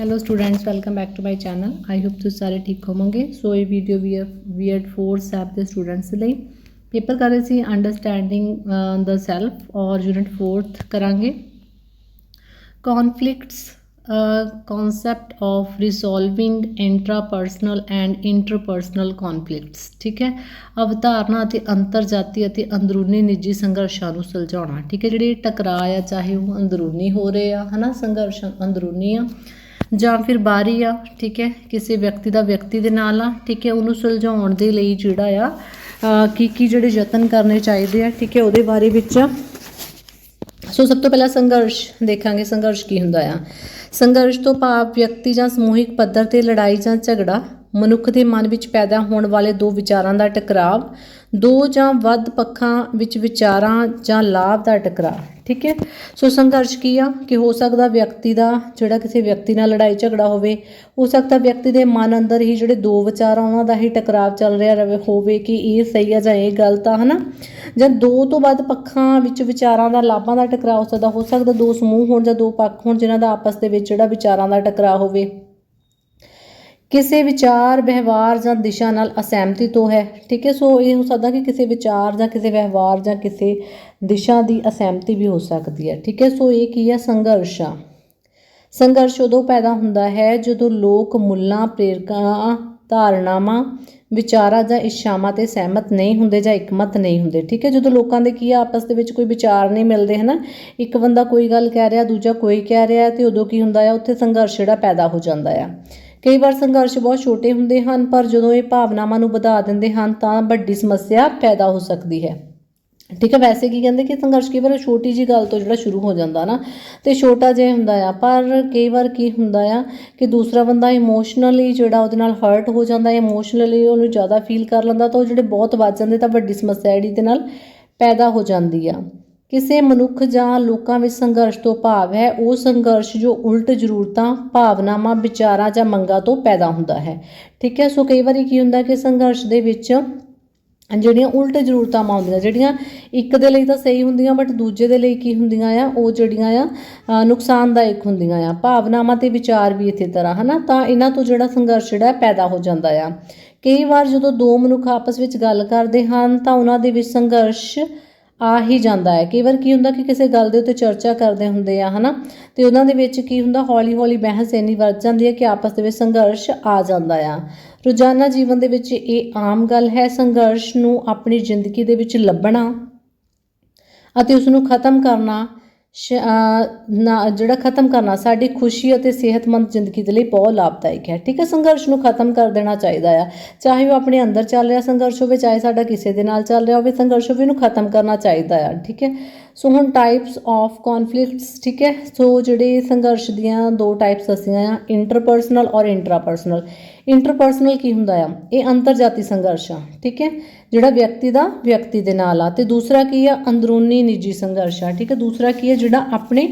Hello students welcome back to my channel I hope ਤੁਸੀਂ ਸਾਰੇ ਠੀਕ ਹੋਵੋਗੇ ਸੋ ਇਹ ਵੀਡੀਓ ਵੀ ਬੀਐਡ 4 ਸੈਪ ਦੇ ਸਟੂਡੈਂਟਸ ਲਈ ਪੇਪਰ ਕਰ ਰਹੇ ਸੀ ਅੰਡਰਸਟੈਂਡਿੰਗ ਦਾ ਸੈਲਫ ਔਰ ਯੂਨਿਟ 4th ਕਰਾਂਗੇ conflicts uh, concept ਰਿਸੋਲਵਿੰਗ resolving intrapersonal and interpersonal conflicts ਠੀਕ ਹੈ ਅਵਧਾਰਨਾ ਅਤੇ ਅੰਤਰਜਾਤੀ ਅਤੇ ਅੰਦਰੂਨੀ ਨਿੱਜੀ ਸੰਘਰਸ਼ਾਂ ਨੂੰ ਸੁਲਝਾਉਣਾ ਠੀਕ ਹੈ ਜਿਹੜੇ ਟਕਰਾਅ ਆ ਚਾਹੇ ਉਹ ਅੰਦਰੂਨੀ ਹੋ ਰਹੇ ਆ ਹਨਾ ਸੰਘਰਸ਼ ਅੰਦਰੂਨੀ ਆ ਜਾਂ ਫਿਰ ਬਾਹਰੀ ਆ, ਠੀਕ ਹੈ, ਕਿਸੇ ਵਿਅਕਤੀ ਦਾ ਵਿਅਕਤੀ ਦੇ ਨਾਲ ਆ, ਠੀਕ ਹੈ, ਉਹਨੂੰ ਸੁਲਝਾਉਣ ਦੇ ਲਈ ਜਿਹੜਾ ਆ ਕੀ ਕੀ ਜਿਹੜੇ ਯਤਨ ਕਰਨੇ ਚਾਹੀਦੇ ਆ, ਠੀਕ ਹੈ, ਉਹਦੇ ਬਾਰੇ ਵਿੱਚ। ਸੋ ਸਭ ਤੋਂ ਪਹਿਲਾਂ ਸੰਘਰਸ਼ ਦੇਖਾਂਗੇ, ਸੰਘਰਸ਼ ਕੀ ਹੁੰਦਾ ਆ। ਸੰਘਰਸ਼ ਤੋਂ ਭਾਵ ਵਿਅਕਤੀ ਜਾਂ ਸਮੂਹਿਕ ਪੱਧਰ ਤੇ ਲੜਾਈ ਜਾਂ ਝਗੜਾ ਮਨੁੱਖ ਦੇ ਮਨ ਵਿੱਚ ਪੈਦਾ ਹੋਣ ਵਾਲੇ ਦੋ ਵਿਚਾਰਾਂ ਦਾ ਟਕਰਾਵ, ਦੋ ਜਾਂ ਵੱਧ ਪੱਖਾਂ ਵਿੱਚ ਵਿਚਾਰਾਂ ਜਾਂ ਲਾਭ ਦਾ ਟਕਰਾਅ ਠੀਕ ਹੈ? ਸੋ ਸੰਘਰਸ਼ ਕੀ ਆ? ਕਿ ਹੋ ਸਕਦਾ ਵਿਅਕਤੀ ਦਾ ਜਿਹੜਾ ਕਿਸੇ ਵਿਅਕਤੀ ਨਾਲ ਲੜਾਈ ਝਗੜਾ ਹੋਵੇ, ਹੋ ਸਕਦਾ ਵਿਅਕਤੀ ਦੇ ਮਨ ਅੰਦਰ ਹੀ ਜਿਹੜੇ ਦੋ ਵਿਚਾਰ ਆ ਉਹਨਾਂ ਦਾ ਹੀ ਟਕਰਾਵ ਚੱਲ ਰਿਹਾ ਰਹੇ ਹੋਵੇ ਕਿ ਇਹ ਸਹੀ ਆ ਜਾਂ ਇਹ ਗਲਤ ਆ, ਹਨਾ? ਜਾਂ ਦੋ ਤੋਂ ਵੱਧ ਪੱਖਾਂ ਵਿੱਚ ਵਿਚਾਰਾਂ ਦਾ, ਲਾਭਾਂ ਦਾ ਟਕਰਾਅ ਹੋ ਸਕਦਾ ਹੋ ਸਕਦਾ ਦੋ ਸਮੂਹ ਹੋਣ ਜਾਂ ਦੋ ਪੱਖ ਹੋਣ ਜਿਨ੍ਹਾਂ ਦਾ ਆਪਸ ਦੇ ਵਿੱਚ ਜਿਹੜਾ ਵਿਚਾਰਾਂ ਦਾ ਟਕਰਾਅ ਹੋਵੇ। ਕਿਸੇ ਵਿਚਾਰ, ਵਿਵਹਾਰ ਜਾਂ ਦਿਸ਼ਾ ਨਾਲ ਅਸਹਿਮਤੀ ਤੋਂ ਹੈ। ਠੀਕ ਹੈ, ਸੋ ਇਹ ਹੋ ਸਕਦਾ ਕਿ ਕਿਸੇ ਵਿਚਾਰ ਜਾਂ ਕਿਸੇ ਵਿਵਹਾਰ ਜਾਂ ਕਿਸੇ ਦਿਸ਼ਾ ਦੀ ਅਸਹਿਮਤੀ ਵੀ ਹੋ ਸਕਦੀ ਹੈ। ਠੀਕ ਹੈ, ਸੋ ਇਹ ਕੀ ਹੈ? ਸੰਘਰਸ਼। ਆ ਸੰਘਰਸ਼ ਉਦੋਂ ਪੈਦਾ ਹੁੰਦਾ ਹੈ ਜਦੋਂ ਲੋਕ ਮੁੱਲਾਂ, ਪ੍ਰੇਰਕਾਂ, ਧਾਰਨਾਵਾਂ, ਵਿਚਾਰਾਂ ਜਾਂ ਇੱਛਾਵਾਂ ਤੇ ਸਹਿਮਤ ਨਹੀਂ ਹੁੰਦੇ ਜਾਂ ਇੱਕਮਤ ਨਹੀਂ ਹੁੰਦੇ। ਠੀਕ ਹੈ, ਜਦੋਂ ਲੋਕਾਂ ਦੇ ਕੀ ਆ ਆਪਸ ਦੇ ਵਿੱਚ ਕੋਈ ਵਿਚਾਰ ਨਹੀਂ ਮਿਲਦੇ, ਹਨਾ? ਇੱਕ ਬੰਦਾ ਕੋਈ ਗੱਲ ਕਹਿ ਰਿਹਾ, ਦੂਜਾ ਕੋਈ ਕਹਿ ਰਿਹਾ ਤੇ ਉਦੋਂ ਕੀ ਹੁੰਦਾ ਆ? ਉੱਥੇ ਸੰਘਰਸ਼ ਜਿਹੜਾ ਪੈਦਾ ਹੋ ਜਾਂਦਾ ਆ। ਕਈ ਵਾਰ ਸੰਘਰਸ਼ ਬਹੁਤ ਛੋਟੇ ਹੁੰਦੇ ਹਨ, ਪਰ ਜਦੋਂ ਇਹ ਭਾਵਨਾਵਾਂ ਨੂੰ ਵਧਾ ਦਿੰਦੇ ਹਨ, ਤਾਂ ਵੱਡੀ ਸਮੱਸਿਆ ਪੈਦਾ ਹੋ ਸਕਦੀ ਹੈ। ਠੀਕ ਹੈ, ਵੈਸੇ ਕੀ ਕਹਿੰਦੇ ਕਿ ਸੰਘਰਸ਼ ਕਈ ਵਾਰ ਛੋਟੀ ਜੀ ਗੱਲ ਤੋਂ ਜਿਹੜਾ ਸ਼ੁਰੂ ਹੋ ਜਾਂਦਾ ਨਾ, ਤੇ ਛੋਟਾ ਜਿਹਾ ਹੁੰਦਾ ਆ, ਪਰ ਕਈ ਵਾਰ ਕੀ ਹੁੰਦਾ ਆ ਕਿ ਦੂਸਰਾ ਬੰਦਾ ਇਮੋਸ਼ਨਲੀ ਜਿਹੜਾ ਉਹਦੇ ਨਾਲ ਹਰਟ ਹੋ ਜਾਂਦਾ ਇਮੋਸ਼ਨਲੀ ਉਹਨੂੰ ਜ਼ਿਆਦਾ ਫੀਲ ਕਰ ਲੈਂਦਾ, ਤਾਂ ਉਹ ਜਿਹੜੇ ਬਹੁਤ ਵੱਧ ਜਾਂਦੇ, ਤਾਂ ਵੱਡੀ ਸਮੱਸਿਆ ਜਿਹੜੀ ਦੇ ਨਾਲ ਪੈਦਾ ਹੋ ਜਾਂਦੀ ਆ। ਕਿਸੇ ਮਨੁੱਖ ਜਾਂ ਲੋਕਾਂ ਵਿੱਚ ਸੰਘਰਸ਼ ਤੋਂ ਭਾਵ ਹੈ, ਉਹ ਸੰਘਰਸ਼ ਜੋ ਉਲਟ ਜ਼ਰੂਰਤਾਂ, ਭਾਵਨਾਵਾਂ, ਵਿਚਾਰਾਂ ਜਾਂ ਮੰਗਾਂ ਤੋਂ ਪੈਦਾ ਹੁੰਦਾ ਹੈ। ਠੀਕ ਹੈ, ਸੋ ਕਈ ਵਾਰੀ ਕੀ ਹੁੰਦਾ ਕਿ ਸੰਘਰਸ਼ ਦੇ ਵਿੱਚ ਜਿਹੜੀਆਂ ਉਲਟ ਜ਼ਰੂਰਤਾਂ ਆਉਂਦੀਆਂ ਜਿਹੜੀਆਂ ਇੱਕ ਦੇ ਲਈ ਤਾਂ ਸਹੀ ਹੁੰਦੀਆਂ ਬਟ ਦੂਜੇ ਦੇ ਲਈ ਕੀ ਹੁੰਦੀਆਂ ਆ, ਉਹ ਜਿਹੜੀਆਂ ਆ ਨੁਕਸਾਨਦਾਇਕ ਹੁੰਦੀਆਂ ਆ। ਭਾਵਨਾਵਾਂ ਤੇ ਵਿਚਾਰ ਵੀ ਇਸੇ ਤਰ੍ਹਾਂ, ਹਨਾ? ਤਾਂ ਇਹਨਾਂ ਤੋਂ ਜਿਹੜਾ ਸੰਘਰਸ਼ ਜਿਹੜਾ ਪੈਦਾ ਹੋ ਜਾਂਦਾ ਆ। ਕਈ ਵਾਰ ਜਦੋਂ ਦੋ ਮਨੁੱਖ ਆਪਸ ਵਿੱਚ ਗੱਲ ਕਰਦੇ ਹਨ, ਤਾਂ ਉਹਨਾਂ ਦੇ ਵਿੱਚ ਸੰਘਰਸ਼ ਆ ਹੀ ਜਾਂਦਾ ਹੈ। ਕਈ ਵਾਰ ਕੀ ਹੁੰਦਾ ਕਿ ਕਿਸੇ ਗੱਲ ਦੇ ਉੱਤੇ ਚਰਚਾ ਕਰਦੇ ਹੁੰਦੇ ਆ, ਹਨਾ? ਤੇ ਉਹਨਾਂ ਦੇ ਵਿੱਚ ਕੀ ਹੁੰਦਾ ਹੌਲੀ ਹੌਲੀ ਬਹਿਸ ਇੰਨੀ ਵੱਧ ਜਾਂਦੀ ਹੈ ਕਿ ਆਪਸ ਦੇ ਵਿੱਚ ਸੰਘਰਸ਼ ਆ ਜਾਂਦਾ ਆ। ਰੋਜ਼ਾਨਾ ਜੀਵਨ ਦੇ ਵਿੱਚ ਇਹ ਆਮ ਗੱਲ ਹੈ, ਸੰਘਰਸ਼ ਨੂੰ ਆਪਣੀ ਜ਼ਿੰਦਗੀ ਦੇ ਵਿੱਚ ਲੱਭਣਾ ਅਤੇ ਉਸ ਨੂੰ ਖਤਮ ਕਰਨਾ ਨਾ, ਜਿਹੜਾ ਖਤਮ ਕਰਨਾ, ਸਾਡੀ ਖੁਸ਼ੀ ਅਤੇ ਸਿਹਤਮੰਦ ਜ਼ਿੰਦਗੀ ਦੇ ਲਈ ਬਹੁਤ ਲਾਭਦਾਇਕ ਹੈ। ਠੀਕ ਹੈ, ਸੰਘਰਸ਼ ਨੂੰ ਖਤਮ ਕਰ ਦੇਣਾ ਚਾਹੀਦਾ ਆ। ਚਾਹੇ ਉਹ ਆਪਣੇ ਅੰਦਰ ਚੱਲ ਰਿਹਾ ਸੰਘਰਸ਼ ਹੋਵੇ, ਚਾਹੇ ਸਾਡਾ ਕਿਸੇ ਦੇ ਨਾਲ ਚੱਲ ਰਿਹਾ ਹੋਵੇ, ਸੰਘਰਸ਼ ਹੋਵੇ ਉਹਨੂੰ ਖਤਮ ਕਰਨਾ ਚਾਹੀਦਾ ਆ। ਠੀਕ ਹੈ ਸੋ ਹੁਣ ਟਾਈਪਸ ਆਫ ਕਨਫਲਿਕਟਸ ਠੀਕ ਹੈ? ਸੋ ਜਿਹੜੇ ਸੰਘਰਸ਼ ਦੀਆਂ ਦੋ ਟਾਈਪਸ ਅਸੀਂ ਆ ਇੰਟਰਪਰਸਨਲ ਔਰ ਇੰਟਰਾਪਰਸਨਲ ਇੰਟਰਪਰਸਨਲ ਕੀ ਹੁੰਦਾ ਆ? ਇਹ ਅੰਤਰਜਾਤੀ ਸੰਘਰਸ਼ ਆ, ਠੀਕ ਹੈ? ਜਿਹੜਾ ਵਿਅਕਤੀ ਦਾ ਵਿਅਕਤੀ ਦੇ ਨਾਲ ਆ। ਤੇ ਦੂਸਰਾ ਕੀ ਆ? ਅੰਦਰੂਨੀ ਨਿੱਜੀ ਸੰਘਰਸ਼ ਆ, ਠੀਕ ਹੈ? ਦੂਸਰਾ ਕੀ ਹੈ ਜਿਹੜਾ ਆਪਣੇ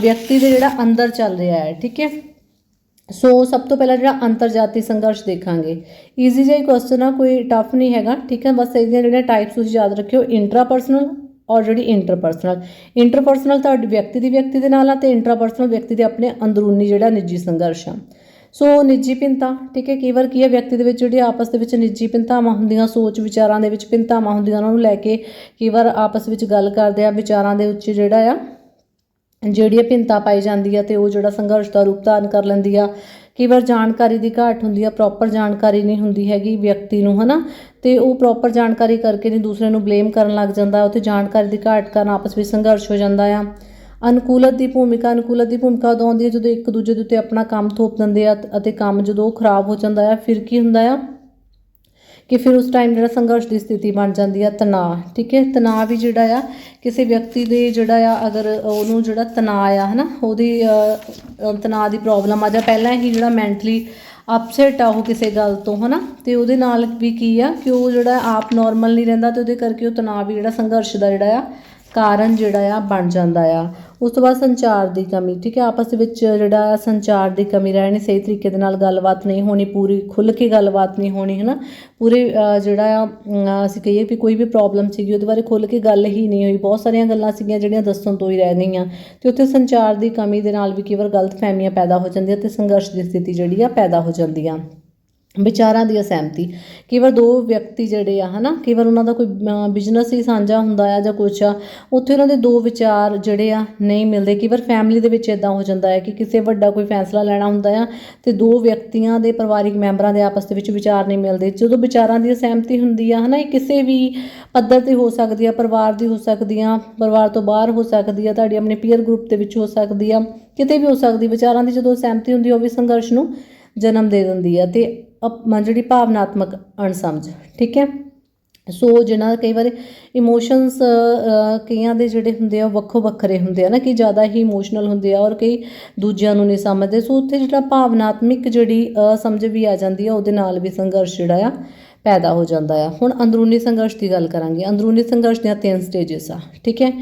ਵਿਅਕਤੀ ਦੇ ਜਿਹੜਾ ਅੰਦਰ ਚੱਲ ਰਿਹਾ ਹੈ, ਠੀਕ ਹੈ? ਸੋ ਸਭ ਤੋਂ ਪਹਿਲਾਂ ਜਿਹੜਾ ਅੰਤਰਜਾਤੀ ਸੰਘਰਸ਼ ਦੇਖਾਂਗੇ। ਈਜ਼ੀ ਜਿਹਾ ਕੁਐਸਚਨ ਆ, ਕੋਈ ਟਫ ਨਹੀਂ ਹੈਗਾ, ਠੀਕ ਹੈ? ਬਸ ਇਹਦੀਆਂ ਜਿਹੜੀਆਂ ਟਾਈਪਸ ਤੁਸੀਂ ਯਾਦ ਰੱਖਿਓ ਇੰਟਰਾਪਰਸਨਲ ਔਰ ਜਿਹੜੀ ਇੰਟਰਪਰਸਨਲ ਇੰਟਰਪਰਸਨਲ ਤੁਹਾਡੇ ਵਿਅਕਤੀ ਦੀ ਵਿਅਕਤੀ ਦੇ ਨਾਲ ਆ ਤੇ ਇੰਟਰਪਰਸਨਲ ਵਿਅਕਤੀ ਦੇ ਆਪਣੇ ਅੰਦਰੂਨੀ ਜਿਹੜਾ ਨਿੱਜੀ ਸੰਘਰਸ਼ ਆ। ਸੋ ਨਿੱਜੀ ਭਿੰਨਤਾ, ਠੀਕ ਹੈ, ਕਈ ਵਾਰ ਕੀ ਹੈ, ਵਿਅਕਤੀ ਦੇ ਵਿੱਚ ਜਿਹੜੀ ਆਪਸ ਦੇ ਵਿੱਚ ਨਿੱਜੀ ਭਿੰਨਤਾਵਾਂ ਹੁੰਦੀਆਂ, ਸੋਚ ਵਿਚਾਰਾਂ ਦੇ ਵਿੱਚ ਭਿੰਨਤਾਵਾਂ ਹੁੰਦੀਆਂ, ਉਹਨਾਂ ਨੂੰ ਲੈ ਕੇ ਕਈ ਵਾਰ ਆਪਸ ਵਿੱਚ ਗੱਲ ਕਰਦੇ ਆ, ਵਿਚਾਰਾਂ ਦੇ ਉੱਚ ਜਿਹੜਾ ਆ ਜਿਹੜੀ ਇਹ ਭਿੰਨਤਾ ਪਾਈ ਜਾਂਦੀ ਆ ਤੇ ਉਹ ਜਿਹੜਾ ਸੰਘਰਸ਼ ਦਾ ਰੂਪ ਧਾਰਨ ਕਰ ਲੈਂਦੀ ਆ। ਕਈ ਵਾਰ ਜਾਣਕਾਰੀ ਦੀ ਘਾਟ ਹੁੰਦੀ ਆ ਪ੍ਰੋਪਰ ਜਾਣਕਾਰੀ ਨਹੀਂ ਹੁੰਦੀ ਹੈਗੀ ਵਿਅਕਤੀ ਨੂੰ, ਹਨਾ? ਤੇ ਉਹ ਪ੍ਰੋਪਰ ਜਾਣਕਾਰੀ ਕਰਕੇ ਨਹੀਂ ਦੂਸਰੇ ਨੂੰ ਬਲੇਮ ਕਰਨ ਲੱਗ ਜਾਂਦਾ, ਉੱਥੇ ਜਾਣਕਾਰੀ ਦੀ ਘਾਟ ਕਾਰਨ ਆਪਸ ਵਿੱਚ ਸੰਘਰਸ਼ ਹੋ ਜਾਂਦਾ ਆ। ਅਨੁਕੂਲਤ ਦੀ ਭੂਮਿਕਾ, ਅਨੁਕੂਲਤ ਦੀ ਭੂਮਿਕਾ ਉਦੋਂ ਆਉਂਦੀ ਹੈ ਜਦੋਂ ਇੱਕ ਦੂਜੇ ਦੇ ਉੱਤੇ ਆਪਣਾ ਕੰਮ ਥੋਪ ਦਿੰਦੇ ਆ, ਅਤੇ ਕੰਮ ਜਦੋਂ ਉਹ ਖਰਾਬ ਹੋ ਜਾਂਦਾ ਆ, ਫਿਰ ਕੀ ਹੁੰਦਾ ਆ? ਕਿ ਫਿਰ ਉਸ ਟਾਈਮ ਜਿਹੜਾ ਸੰਘਰਸ਼ ਦੀ ਸਥਿਤੀ ਬਣ ਜਾਂਦੀ ਆ, ਤਣਾਅ, ਠੀਕ ਹੈ? ਤਣਾਅ ਵੀ ਜਿਹੜਾ ਆ, ਕਿਸੇ ਵਿਅਕਤੀ ਦੇ ਜਿਹੜਾ ਆ, ਅਗਰ ਉਹਨੂੰ ਜਿਹੜਾ ਤਣਾਅ ਆ, ਹਨਾ, ਉਹਦੀ ਤਣਾਅ ਦੀ ਪ੍ਰੋਬਲਮ ਆ, ਜਾਂ ਪਹਿਲਾਂ ਹੀ ਜਿਹੜਾ ਮੈਂਟਲੀ ਅਪਸੈਟ ਆ ਉਹ ਕਿਸੇ ਗੱਲ ਤੋਂ, ਹਨਾ, ਤੇ ਉਹਦੇ ਨਾਲ ਵੀ ਕੀ ਆ ਕਿ ਉਹ ਜਿਹੜਾ ਆਪ ਨਾਰਮਲ ਨਹੀਂ ਰਹਿੰਦਾ ਤੇ ਉਹਦੇ ਕਰਕੇ ਉਹ ਤਣਾਅ ਵੀ ਜਿਹੜਾ ਸੰਘਰਸ਼ ਦਾ ਜਿਹੜਾ ਆ ਕਾਰਨ ਜਿਹੜਾ ਆ ਬਣ ਜਾਂਦਾ ਆ। ਉਸ ਤੋਂ ਬਾਅਦ ਸੰਚਾਰ ਦੀ ਕਮੀ, ਠੀਕ ਹੈ, ਆਪਸ ਵਿੱਚ ਜਿਹੜਾ ਆ ਸੰਚਾਰ ਦੀ ਕਮੀ ਰਹਿਣੀ ਸਹੀ ਤਰੀਕੇ ਦੇ ਨਾਲ ਗੱਲਬਾਤ ਨਹੀਂ ਹੋਣੀ, ਪੂਰੀ ਖੁੱਲ੍ਹ ਕੇ ਗੱਲਬਾਤ ਨਹੀਂ ਹੋਣੀ ਹੈ ਨਾ ਪੂਰੇ ਜਿਹੜਾ ਆ ਅਸੀਂ ਕਹੀਏ ਵੀ ਕੋਈ ਵੀ ਪ੍ਰੋਬਲਮ ਸੀਗੀ, ਉਹਦੇ ਬਾਰੇ ਖੁੱਲ੍ਹ ਕੇ ਗੱਲ ਹੀ ਨਹੀਂ ਹੋਈ। ਬਹੁਤ ਸਾਰੀਆਂ ਗੱਲਾਂ ਸੀਗੀਆਂ ਜਿਹੜੀਆਂ ਦੱਸਣ ਤੋਂ ਹੀ ਰਹਿ ਗਈਆਂ। ਤੇ ਉੱਥੇ ਸੰਚਾਰ ਦੀ ਕਮੀ ਦੇ ਨਾਲ ਵੀ ਕਈ ਵਾਰ ਗਲਤ ਫਹਿਮੀਆਂ ਪੈਦਾ ਹੋ ਜਾਂਦੀਆਂ ਤੇ ਸੰਘਰਸ਼ ਦੀ ਸਥਿਤੀ ਜਿਹੜੀ ਆ ਪੈਦਾ ਹੋ ਜਾਂਦੀ ਆ। ਵਿਚਾਰਾਂ ਦੀ ਅਸਹਿਮਤੀ। ਕਈ ਵਾਰ ਦੋ ਵਿਅਕਤੀ ਜਿਹੜੇ ਆ ਹਨਾ ਕਈ ਵਾਰ ਉਹਨਾਂ ਦਾ ਕੋਈ ਬਿਜ਼ਨਸ ਹੀ ਸਾਂਝਾ ਹੁੰਦਾ ਆ ਜਾਂ ਕੁਛ ਆ ਉੱਥੇ ਉਹਨਾਂ ਦੇ ਦੋ ਵਿਚਾਰ ਜਿਹੜੇ ਆ ਨਹੀਂ ਮਿਲਦੇ। ਕਈ ਵਾਰ ਫੈਮਿਲੀ ਦੇ ਵਿੱਚ ਇਦਾਂ ਹੋ ਜਾਂਦਾ ਹੈ ਕਿ ਕਿਸੇ ਵੱਡਾ ਕੋਈ ਫੈਸਲਾ ਲੈਣਾ ਹੁੰਦਾ ਆ ਤੇ ਦੋ ਵਿਅਕਤੀਆਂ ਦੇ ਪਰਿਵਾਰਿਕ ਮੈਂਬਰਾਂ ਦੇ ਆਪਸ ਦੇ ਵਿੱਚ ਵਿਚਾਰ ਨਹੀਂ ਮਿਲਦੇ। ਜਦੋਂ ਵਿਚਾਰਾਂ ਦੀ ਅਸਹਿਮਤੀ ਹੁੰਦੀ ਆ ਹਨਾ ਇਹ ਕਿਸੇ ਵੀ ਪੱਧਰ ਤੇ ਹੋ ਸਕਦੀ ਆ ਪਰਿਵਾਰ ਦੀ ਹੋ ਸਕਦੀ ਆ ਪਰਿਵਾਰ ਤੋਂ ਬਾਹਰ ਹੋ ਸਕਦੀ ਆ ਤੁਹਾਡੀ ਆਪਣੇ ਪੀਅਰ ਗਰੁੱਪ ਦੇ ਵਿੱਚ ਹੋ ਸਕਦੀ ਆ ਕਿਤੇ ਵੀ ਹੋ ਸਕਦੀ। ਵਿਚਾਰਾਂ ਦੀ ਜਦੋਂ ਅਸਹਿਮਤੀ ਹੁੰਦੀ ਆ, ਉਹ ਵੀ ਸੰਘਰਸ਼ ਨੂੰ ਜਨਮ ਦੇ ਦਿੰਦੀ ਆ ਤੇ ਅਪ- ਮ- ਜਿਹੜੀ ਭਾਵਨਾਤਮਕ ਅਣਸਮਝ, ਠੀਕ ਹੈ? ਸੋ ਜਿਹਨਾਂ ਕਈ ਵਾਰ ਇਮੋਸ਼ਨਸ ਕਈਆਂ ਦੇ ਜਿਹੜੇ ਹੁੰਦੇ ਆ ਉਹ ਵੱਖੋ ਵੱਖਰੇ ਹੁੰਦੇ ਆ ਨਾ ਕਿ ਜ਼ਿਆਦਾ ਹੀ ਇਮੋਸ਼ਨਲ ਹੁੰਦੇ ਆ ਔਰ ਕਈ ਦੂਜਿਆਂ ਨੂੰ ਨਹੀਂ ਸਮਝਦੇ। ਸੋ ਉੱਥੇ ਜਿਹੜਾ ਭਾਵਨਾਤਮਿਕ ਜਿਹੜੀ ਸਮਝ ਵੀ ਆ ਜਾਂਦੀ ਆ, ਉਹਦੇ ਨਾਲ ਵੀ ਸੰਘਰਸ਼ ਜਿਹੜਾ ਆ ਪੈਦਾ ਹੋ ਜਾਂਦਾ ਆ। ਹੁਣ ਅੰਦਰੂਨੀ ਸੰਘਰਸ਼ ਦੀ ਗੱਲ ਕਰਾਂਗੇ। ਅੰਦਰੂਨੀ ਸੰਘਰਸ਼ ਦੀਆਂ ਤਿੰਨ ਸਟੇजेस ਆ, ਠੀਕ ਹੈ?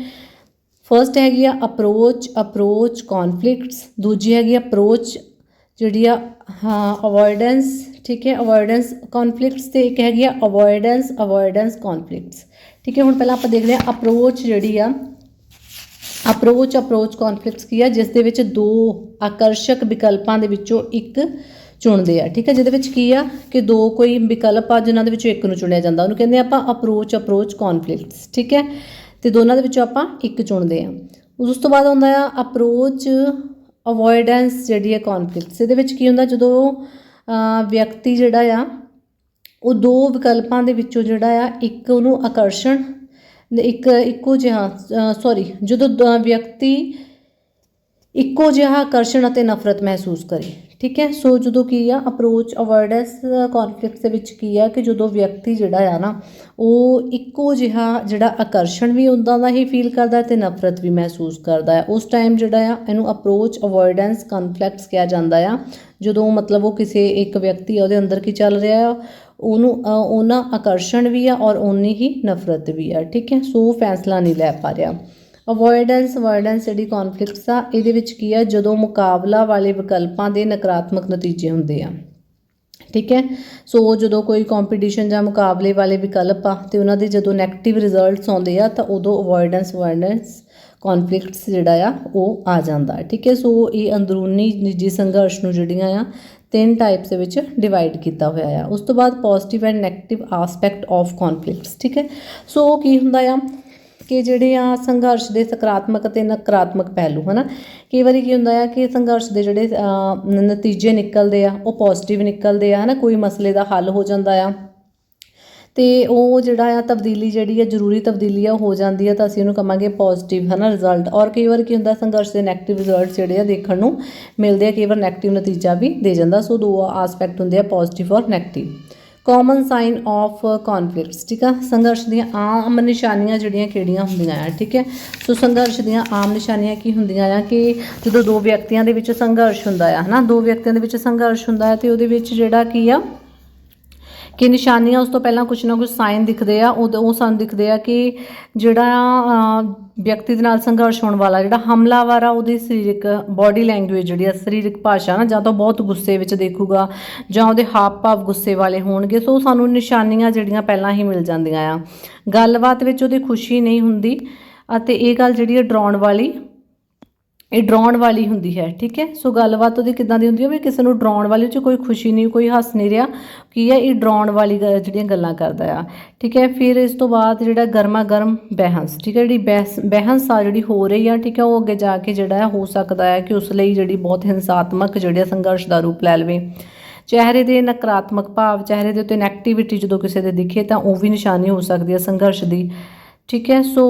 ਫਰਸਟ ਹੈਗੀ ਆ ਅਪਰੋਚ ਅਪਰੋਚ ਕੌਨਫਲਿਕਟਸ ਦੂਜੀ ਹੈਗੀ ਆ ਅਪਰੋਚ ਜਿਹੜੀ ਆ, ਹਾਂ ਅਵੋਇਡੈਂਸ ਠੀਕ ਹੈ ਅਵੋਇਡੈਂਸ ਕੌਨਫਲਿਕਟਸ ਤੇ ਇੱਕ ਹੈਗੀ ਆ ਅਵੋਇਡੈਂਸ ਅਵੋਇਡੈਂਸ ਕੌਨਫਲਿਕਟਸ ਠੀਕ ਹੈ, ਹੁਣ ਪਹਿਲਾਂ ਆਪਾਂ ਦੇਖਦੇ ਆ ਅਪਰੋਚ ਜਿਹੜੀ ਆ ਅਪਰੋਚ ਅਪਰੋਚ ਕੌਨਫਲਿਕਟਸ ਕੀ ਆ ਜਿਸ ਦੇ ਵਿੱਚ ਦੋ ਆਕਰਸ਼ਕ ਵਿਕਲਪਾਂ ਦੇ ਵਿੱਚੋਂ ਇੱਕ ਚੁਣਦੇ ਆ। ਠੀਕ ਹੈ, ਜਿਹਦੇ ਵਿੱਚ ਕੀ ਆ ਕਿ ਦੋ ਕੋਈ ਵਿਕਲਪ ਆ, ਜਿਨ੍ਹਾਂ ਦੇ ਵਿੱਚੋਂ ਇੱਕ ਨੂੰ ਚੁਣਿਆ ਜਾਂਦਾ। ਉਹਨੂੰ ਕਹਿੰਦੇ ਆਪਾਂ ਅਪਰੋਚ ਅਪਰੋਚ ਕੌਨਫਲਿਕਟਸ ਠੀਕ ਹੈ, ਤੇ ਦੋਨਾਂ ਦੇ ਵਿੱਚੋਂ ਆਪਾਂ ਇੱਕ ਚੁਣਦੇ ਆ। ਉਸ ਤੋਂ ਬਾਅਦ ਆਉਂਦਾ ਆ ਅਪਰੋਚ ਅਵੋਇਡੈਂਸ ਜਿਹੜੀ ਹੈ ਕੌਨਫਲਿਕਟਸ ਇਹਦੇ ਵਿੱਚ ਕੀ ਹੁੰਦਾ ਜਦੋਂ ਵਿਅਕਤੀ ਜਿਹੜਾ ਆ, ਉਹ ਦੋ ਵਿਕਲਪਾਂ ਦੇ ਵਿੱਚੋਂ ਜਿਹੜਾ ਆ, ਇੱਕ ਉਹਨੂੰ ਆਕਰਸ਼ਣ ਇੱਕ ਇੱਕੋ ਜਿਹਾ ਸੌਰੀ ਜਦੋਂ ਦ- ਵਿਅਕਤੀ ਇੱਕੋ ਜਿਹਾ ਆਕਰਸ਼ਣ ਅਤੇ ਨਫ਼ਰਤ ਮਹਿਸੂਸ ਕਰੇ। ਠੀਕ ਹੈ? ਸੋ ਜਦੋਂ ਕੀ ਆ ਅਪਰੋਚ ਅਵਰਡੈਂਸ ਕੌਨਫਲਿਕਟ ਦੇ ਵਿੱਚ ਕੀ ਆ ਕਿ ਜਦੋਂ ਵਿਅਕਤੀ ਜਿਹੜਾ ਆ ਨਾ, ਉਹ ਇੱਕੋ ਜਿਹਾ ਜਿਹੜਾ ਆਕਰਸ਼ਣ ਵੀ ਉਹਨਾਂ ਦਾ ਹੀ ਫੀਲ ਕਰਦਾ ਤੇ ਨਫ਼ਰਤ ਵੀ ਮਹਿਸੂਸ ਕਰਦਾ ਹੈ। ਉਸ ਟਾਈਮ ਜਿਹੜਾ ਆ, ਇਹਨੂੰ ਅਪਰੋਚ ਅਵਰਡੈਂਸ ਕਨਫਲਿਕਟਸ ਕਿਹਾ ਜਾਂਦਾ ਆ। ਜਦੋਂ ਮਤਲਬ ਉਹ ਕਿਸੇ ਇੱਕ ਵਿਅਕਤੀ ਆ, ਉਹਦੇ ਅੰਦਰ ਕੀ ਚੱਲ ਰਿਹਾ ਆ, ਉਹਨੂੰ ਉਹਨਾਂ ਆਕਰਸ਼ਣ ਵੀ ਆ ਔਰ ਓਨੀ ਹੀ ਨਫ਼ਰਤ ਵੀ ਆ, ਠੀਕ ਹੈ? ਸੋ ਉਹ ਫੈਸਲਾ ਨਹੀਂ ਲੈ ਪਾ ਰਿਹਾ। ਅਵੋਇਡੈਂਸ ਅਵੋਇਡੈਂਸ ਜਿਹੜੀ ਕਨਫਲਿਕਟਸ ਆ, ਇਹਦੇ ਵਿੱਚ ਕੀ ਆ, ਜਦੋਂ ਮੁਕਾਬਲਾ ਵਾਲੇ ਵਿਕਲਪਾਂ ਦੇ ਨਕਾਰਾਤਮਕ ਨਤੀਜੇ ਹੁੰਦੇ ਆ। ਠੀਕ ਹੈ? ਸੋ ਜਦੋਂ ਕੋਈ ਕੰਪੀਟੀਸ਼ਨ ਜਾਂ ਮੁਕਾਬਲੇ ਵਾਲੇ ਵਿਕਲਪ ਆ, ਤੇ ਉਹਨਾਂ ਦੇ ਜਦੋਂ 네ਗੇਟਿਵ ਰਿਜ਼ਲਟਸ ਆਉਂਦੇ ਆ, ਤਾਂ ਉਦੋਂ ਅਵੋਇਡੈਂਸ ਅਵੋਇਡੈਂਸ ਕਨਫਲਿਕਟਸ ਜਿਹੜਾ ਆ, ਉਹ ਆ ਜਾਂਦਾ ਠੀਕ ਹੈ? ਸੋ ਇਹ ਅੰਦਰੂਨੀ ਨਿੱਜੀ ਸੰਘਰਸ਼ ਨੂੰ ਜਿਹੜੀਆਂ ਆ, ਤਿੰਨ ਟਾਈਪਸ ਦੇ ਵਿੱਚ ਡਿਵਾਈਡ ਕੀਤਾ ਹੋਇਆ ਆ। ਉਸ ਤੋਂ ਬਾਅਦ positive and negative aspect of conflicts ਠੀਕ ਹੈ? ਸੋ ਕੀ ਹੁੰਦਾ ਆ? ਕਿ ਜਿਹੜੇ ਆ ਸੰਘਰਸ਼ ਦੇ ਸਕਾਰਾਤਮਕ ਅਤੇ ਨਕਾਰਾਤਮਕ ਪਹਿਲੂ, ਹਨਾ? ਕਈ ਵਾਰੀ ਕੀ ਹੁੰਦਾ ਆ ਕਿ ਸੰਘਰਸ਼ ਦੇ ਜਿਹੜੇ ਨਤੀਜੇ ਨਿਕਲਦੇ ਆ, ਉਹ ਪੋਜ਼ਿਟਿਵ ਨਿਕਲਦੇ ਆ, ਹਨਾ? ਕੋਈ ਮਸਲੇ ਦਾ ਹੱਲ ਹੋ ਜਾਂਦਾ ਆ। ਤੇ ਉਹ ਜਿਹੜਾ ਆ ਤਬਦੀਲੀ ਜਿਹੜੀ ਆ, ਜ਼ਰੂਰੀ ਤਬਦੀਲੀ ਆ ਹੋ ਜਾਂਦੀ ਆ, ਤਾਂ ਅਸੀਂ ਉਹਨੂੰ ਕਹਾਂਗੇ ਪੋਜ਼ਿਟਿਵ ਹਨਾ ਰਿਜ਼ਲਟ ਔਰ ਕਈ ਵਾਰ ਕੀ ਹੁੰਦਾ, ਸੰਘਰਸ਼ ਦੇ ਨੈਗੇਟਿਵ ਰਿਜ਼ਲਟ ਜਿਹੜੇ ਆ ਦੇਖਣ ਨੂੰ ਮਿਲਦੇ ਆ, ਕਈ ਵਾਰ ਨੈਗੇਟਿਵ ਨਤੀਜਾ ਵੀ ਦੇ ਜਾਂਦਾ। ਸੋ ਦੋ ਆਸਪੈਕਟ ਹੁੰਦੇ ਆ ਪੋਜ਼ਿਟਿਵ ਔਰ negative common sign of conflicts ਠੀਕ ਆ? ਸੰਘਰਸ਼ ਦੀਆਂ ਆਮ ਨਿਸ਼ਾਨੀਆਂ ਜਿਹੜੀਆਂ ਕਿਹੜੀਆਂ ਹੁੰਦੀਆਂ ਆ, ਠੀਕ ਹੈ? ਸੋ ਸੰਘਰਸ਼ ਦੀਆਂ ਆਮ ਨਿਸ਼ਾਨੀਆਂ ਕੀ ਹੁੰਦੀਆਂ ਆ ਕਿ ਜਦੋਂ ਦੋ ਵਿਅਕਤੀਆਂ ਦੇ ਵਿੱਚ ਸੰਘਰਸ਼ ਹੁੰਦਾ ਆ, ਹਨਾ? ਦੋ ਵਿਅਕਤੀਆਂ ਦੇ ਵਿੱਚ ਸੰਘਰਸ਼ ਹੁੰਦਾ ਹੈ ਤੇ ਉਹਦੇ ਵਿੱਚ ਜਿਹੜਾ ਕੀ ਆ? ਕਿ ਨਿਸ਼ਾਨੀਆਂ ਉਸ ਤੋਂ ਪਹਿਲਾਂ ਕੁਝ ਨਾ ਕੁਝ ਸਾਈਨ ਦਿਖਦੇ ਆ, ਉਹ ਉਹ ਸਾਨੂੰ ਦਿਖਦੇ ਆ ਕਿ ਜਿਹੜਾ ਵਿਅਕਤੀ ਦੇ ਨਾਲ ਸੰਘਰਸ਼ ਹੋਣ ਵਾਲਾ, ਜਿਹੜਾ ਹਮਲਾਵਰ ਆ, ਉਹਦੀ ਸਰੀਰਕ ਬਾਡੀ ਲੈਂਗੁਏਜ ਜਿਹੜੀ ਆ, ਸਰੀਰਕ ਭਾਸ਼ਾ ਨਾ, ਜਾਂ ਤਾਂ ਬਹੁਤ ਗੁੱਸੇ ਵਿੱਚ ਦੇਖੂਗਾ, ਜਾਂ ਉਹਦੇ ਹਾਵ ਭਾਵ ਗੁੱਸੇ ਵਾਲੇ ਹੋਣਗੇ, ਸੋ ਸਾਨੂੰ ਨਿਸ਼ਾਨੀਆਂ ਜਿਹੜੀਆਂ ਪਹਿਲਾਂ ਹੀ ਮਿਲ ਜਾਂਦੀਆਂ ਆ। ਗੱਲਬਾਤ ਵਿੱਚ ਉਹਦੀ ਖੁਸ਼ੀ ਨਹੀਂ ਹੁੰਦੀ, ਅਤੇ ਇਹ ਗੱਲ ਜਿਹੜੀ ਹੈ ਡਰਾਉਣ ਵਾਲੀ ਇਹ ਡਰਾਉਣ ਵਾਲੀ ਹੁੰਦੀ ਹੈ, ਠੀਕ ਹੈ? ਸੋ ਗੱਲਬਾਤ ਉਹਦੀ ਕਿਦਾਂ ਦੀ ਹੁੰਦੀ ਹੈ ਵੀ ਕਿਸੇ ਨੂੰ ਡਰਾਉਣ ਵਾਲੀ 'ਚ ਕੋਈ ਖੁਸ਼ੀ ਨਹੀਂ, ਕੋਈ ਹੱਸ ਨਹੀਂ ਰਿਹਾ, ਕੀ ਹੈ? ਇਹ ਡਰਾਉਣ ਵਾਲੀ ਗ- ਜਿਹੜੀਆਂ ਗੱਲਾਂ ਕਰਦਾ ਆ, ਠੀਕ ਹੈ? ਫਿਰ ਇਸ ਤੋਂ ਬਾਅਦ ਜਿਹੜਾ ਗਰਮਾ ਗਰਮ ਬਹਿਸ, ਠੀਕ ਹੈ? ਜਿਹੜੀ ਬਹਿਸ ਬਹਿਸ ਆ ਜਿਹੜੀ ਹੋ ਰਹੀ ਆ, ਠੀਕ ਹੈ? ਉਹ ਅੱਗੇ ਜਾ ਕੇ ਜਿਹੜਾ ਹੈ, ਹੋ ਸਕਦਾ ਹੈ ਕਿ ਉਸ ਲਈ ਜਿਹੜੀ ਬਹੁਤ ਹਿੰਸਾਤਮਕ ਜਿਹੜੇ ਆ ਸੰਘਰਸ਼ ਦਾ ਰੂਪ ਲੈ ਲਵੇ। ਚਿਹਰੇ ਦੇ ਨਕਾਰਾਤਮਕ ਭਾਵ, ਚਿਹਰੇ ਦੇ ਉੱਤੇ ਨੈਗੇਟਿਵਿਟੀ ਜਦੋਂ ਕਿਸੇ ਦੇ ਦਿਖੇ ਤਾਂ ਉਹ ਵੀ ਨਿਸ਼ਾਨੀ ਹੋ ਸਕਦੀ ਹੈ ਸੰਘਰਸ਼ ਦੀ, ਠੀਕ ਹੈ? ਸੋ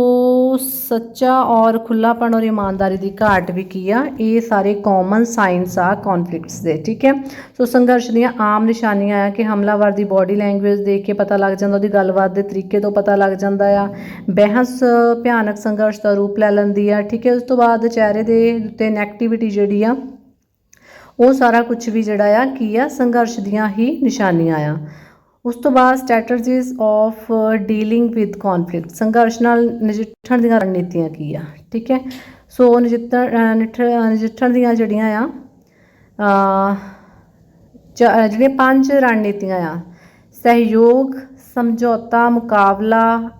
ਸੱਚਾ ਔਰ ਖੁੱਲਾਪਣ ਔਰ ਇਮਾਨਦਾਰੀ ਦੀ ਘਾਟ ਵੀ ਕੀ ਆ? ਇਹ ਸਾਰੇ ਕਾਮਨ ਸਾਈਨਸ ਆ ਕਨਫਲਿਕਟਸ ਦੇ, ਠੀਕ ਹੈ? ਸੋ ਸੰਘਰਸ਼ ਦੀਆਂ ਆਮ ਨਿਸ਼ਾਨੀਆਂ ਆ ਕਿ ਹਮਲਾਵਰ ਦੀ ਬਾਡੀ ਲੈਂਗੁਏਜ ਦੇਖ ਕੇ ਪਤਾ ਲੱਗ ਜਾਂਦਾ, ਉਹਦੀ ਗੱਲਬਾਤ ਦੇ ਤਰੀਕੇ ਤੋਂ ਪਤਾ ਲੱਗ ਜਾਂਦਾ ਆ। ਬਹਿਸ, ਭਿਆਨਕ ਸੰਘਰਸ਼ ਦਾ ਰੂਪ ਲੈ ਲੈਂਦੀ ਆ, ਠੀਕ ਹੈ? ਉਸ ਤੋਂ ਬਾਅਦ ਚਿਹਰੇ ਦੇ ਉੱਤੇ ਨੈਗੇਟਿਵਿਟੀ ਜਿਹੜੀ ਆ, ਉਹ ਸਾਰਾ ਕੁਝ ਵੀ ਜਿਹੜਾ ਆ, ਕੀ ਆ? ਸੰਘਰਸ਼ ਦੀਆਂ ਹੀ ਨਿਸ਼ਾਨੀਆਂ ਆ। ਉਸ ਤੋਂ ਬਾਅਦ strategies of dealing with conflict. ਸੰਘਰਸ਼ ਨਾਲ ਨਜਿੱਠਣ ਦੀਆਂ ਰਣਨੀਤੀਆਂ ਕੀ ਆ? ਠੀਕ ਹੈ? ਸੋ ਨਜਿੱਠਣ ਅ, ਨਜਿੱਠਣ ਦੀਆਂ ਜਿਹੜੀਆਂ ਆ ਚ- ਜਿਹੜੀਆਂ ਪੰਜ ਰਣਨੀਤੀਆਂ ਆ। ਸਹਿਯੋਗ ਸਮਝੌਤਾ ਮੁਕਾਬਲਾ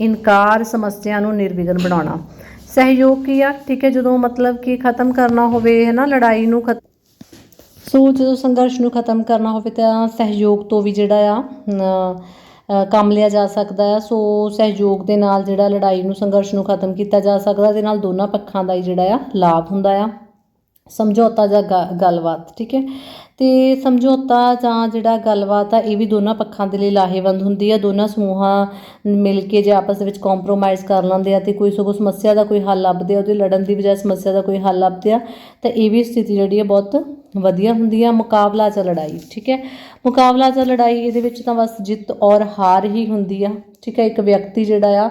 ਇਨਕਾਰ ਸਮੱਸਿਆ ਨੂੰ ਨਿਰਵਿਘਨ ਬਣਾਉਣਾ। ਸਹਿਯੋਗ ਕੀ ਆ? ਠੀਕ ਹੈ ਜਦੋਂ ਮਤਲਬ ਕਿ ਖਤਮ ਕਰਨਾ ਹੋਵੇ ਹੈ ਨਾ ਲੜਾਈ ਨੂੰ ਖਤ ਸੋ ਜਦੋਂ ਸੰਘਰਸ਼ ਨੂੰ ਖਤਮ ਕਰਨਾ ਹੋਵੇ ਤਾਂ ਸਹਿਯੋਗ ਤੋਂ ਵੀ ਜਿਹੜਾ ਆ ਕੰਮ ਲਿਆ ਜਾ ਸਕਦਾ ਆ। ਸੋ ਸਹਿਯੋਗ ਦੇ ਨਾਲ ਜਿਹੜਾ ਲੜਾਈ ਨੂੰ ਸੰਘਰਸ਼ ਨੂੰ ਖਤਮ ਕੀਤਾ ਜਾ ਸਕਦਾ, ਦੇ ਨਾਲ ਦੋਨਾਂ ਪੱਖਾਂ ਦਾ ਹੀ ਜਿਹੜਾ ਆ, ਲਾਭ ਹੁੰਦਾ ਆ। ਸਮਝੌਤਾ ਜਾਂ ਗ- ਗੱਲਬਾਤ, ਠੀਕ ਹੈ? ਅਤੇ ਸਮਝੌਤਾ ਜਾਂ ਜਿਹੜਾ ਗੱਲਬਾਤ ਆ, ਇਹ ਵੀ ਦੋਨਾਂ ਪੱਖਾਂ ਦੇ ਲਈ ਲਾਹੇਵੰਦ ਹੁੰਦੀ ਆ। ਦੋਨਾਂ ਸਮੂਹਾਂ ਮਿਲ ਕੇ ਜੇ ਆਪਸ ਦੇ ਵਿੱਚ ਕੰਪਰੋਮਾਈਜ਼ ਕਰ ਲੈਂਦੇ ਆ ਅਤੇ ਕੋਈ ਸਗੋਂ ਸਮੱਸਿਆ ਦਾ ਕੋਈ ਹੱਲ ਲੱਭਦੇ ਆ, ਉਹਦੇ ਲੜਨ ਦੀ ਬਜਾਏ ਸਮੱਸਿਆ ਦਾ ਕੋਈ ਹੱਲ ਲੱਭਦੇ ਆ, ਤਾਂ ਇਹ ਵੀ ਸਥਿਤੀ ਜਿਹੜੀ ਆ ਬਹੁਤ ਵਧੀਆ ਹੁੰਦੀ ਆ। ਮੁਕਾਬਲਾ ਜਾਂ ਲੜਾਈ, ਠੀਕ ਹੈ? ਮੁਕਾਬਲਾ ਜਾਂ ਲੜਾਈ ਇਹਦੇ ਵਿੱਚ ਤਾਂ ਬਸ ਜਿੱਤ ਔਰ ਹਾਰ ਹੀ ਹੁੰਦੀ ਆ, ਠੀਕ ਹੈ? ਇੱਕ ਵਿਅਕਤੀ ਜਿਹੜਾ ਆ,